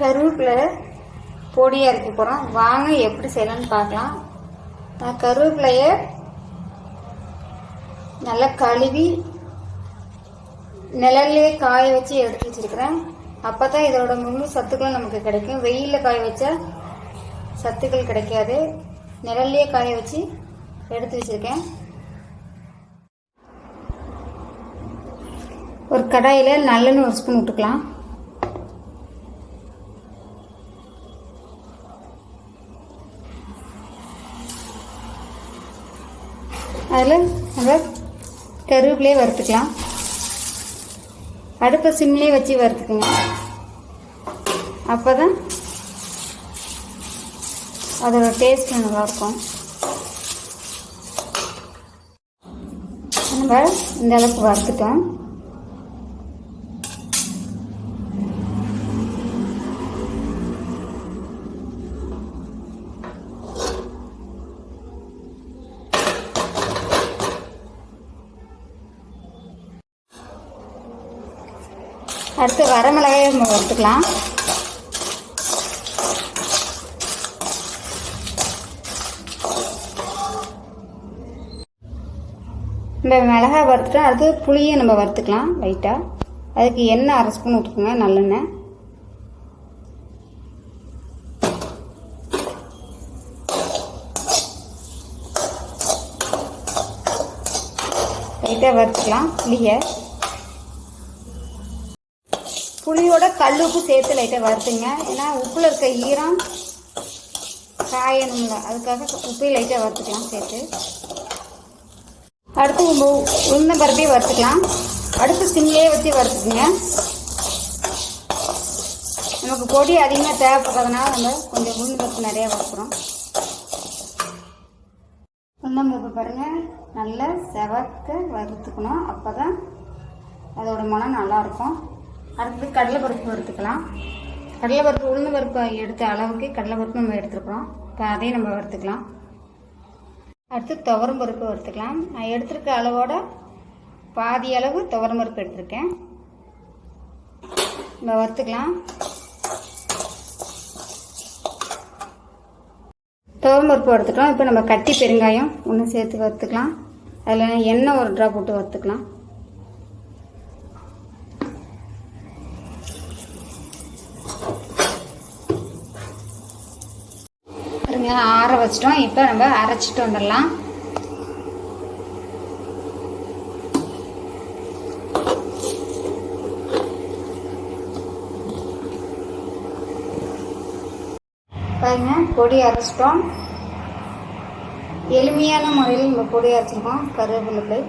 கருவேப்பிலை பொடியாக இறக்க போகிறோம் வாங்க எப்படி செய்யலாம்னு பார்க்கலாம். நான் கருவேப்பிலைய நல்லா கழுவி நிழல்லே காய வச்சு எடுத்து வச்சுருக்கிறேன். அப்போ தான் இதோட முழு சத்துக்களும் நமக்கு கிடைக்கும். வெயிலில் காய வச்சா சத்துக்கள் கிடைக்காது. நிழல்லே காய வச்சு எடுத்து வச்சுருக்கேன். ஒரு கடாயில் நல்லெண்ணெய் ஒரு ஸ்பூன் விட்டுக்கலாம் அதில் நம்ம கருவேப்பிலையே வறுத்துக்கலாம். அடுப்பை சிம்லேயே வச்சு வறுத்துக்குங்க அப்போ தான் அதோட டேஸ்ட் நல்லாயிருக்கும் நம்ம இந்த அளவுக்கு வறுத்துட்டோம். அடுத்து வரமிளகாயை நம்ம வறுத்துக்கலாம். நம்ம மிளகாய் வறுத்துட்டோம் அடுத்து புளியை நம்ம வறுத்துக்கலாம் லைட்டாக அதுக்கு எண்ணெய் அரை ஸ்பூன் விட்டுக்குங்க நல்லெண்ணெய். லைட்டாக வறுத்துக்கலாம் புளியை. புளியோட கல் உப்பு சேர்த்து லைட்டாக வறுத்துங்க. ஏன்னா உப்பில் இருக்க ஈரம் காயணும்ல அதுக்காக உப்பையும் லைட்டாக வறுத்துக்கலாம் சேர்த்து. அடுத்து உளுந்த பருப்பையும் வறுத்துக்கலாம். அடுத்து சிம்லேயே வச்சு வறுத்துக்குங்க. நமக்கு பொடி அதிகமாக தேவைப்படுறதுனால நம்ம கொஞ்சம் உளுந்த பருப்பு நிறையா வறுக்கிறோம். உளுந்தம் பருப்பு பாருங்கள் நல்லா செவக்க வறுத்துக்கணும். அப்போ தான் அதோட மனம் நல்லாயிருக்கும் அடுத்தது கடலைப்பருப்பு வறுத்துக்கலாம். கடலைப்பருப்பு உளுந்து பருப்பு எடுத்த அளவுக்கு கடலைப்பருப்பு நம்ம எடுத்துருக்குறோம். இப்போ அதையும் நம்ம வறுத்துக்கலாம். அடுத்து துவரம் பருப்பு வறுத்துக்கலாம். நான் எடுத்திருக்க அளவோட பாதி அளவு துவரம் பருப்பு எடுத்திருக்கேன். நம்ம வறுத்துக்கலாம். துவரம் பருப்பு வறுத்துக்கலாம். இப்போ நம்ம கட்டி பெருங்காயம் ஒன்று சேர்த்து வறுத்துக்கலாம். அதில் எண்ணெய் ஒரு ட்ராப் போட்டு வறுத்துக்கலாம். பாருங்க ஆற வச்சிட்டோம். இப்போ நம்ம அரைச்சிட்டு வந்துடலாம். பாருங்க பொடி அரைச்சிட்டோம். எளிமையான முறையில் நம்ம பொடி அரைச்சிருக்கோம். கருவேப்பிலை.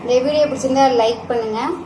இந்த வீடியோ பிடிச்சிருந்தா லைக் பண்ணுங்கள்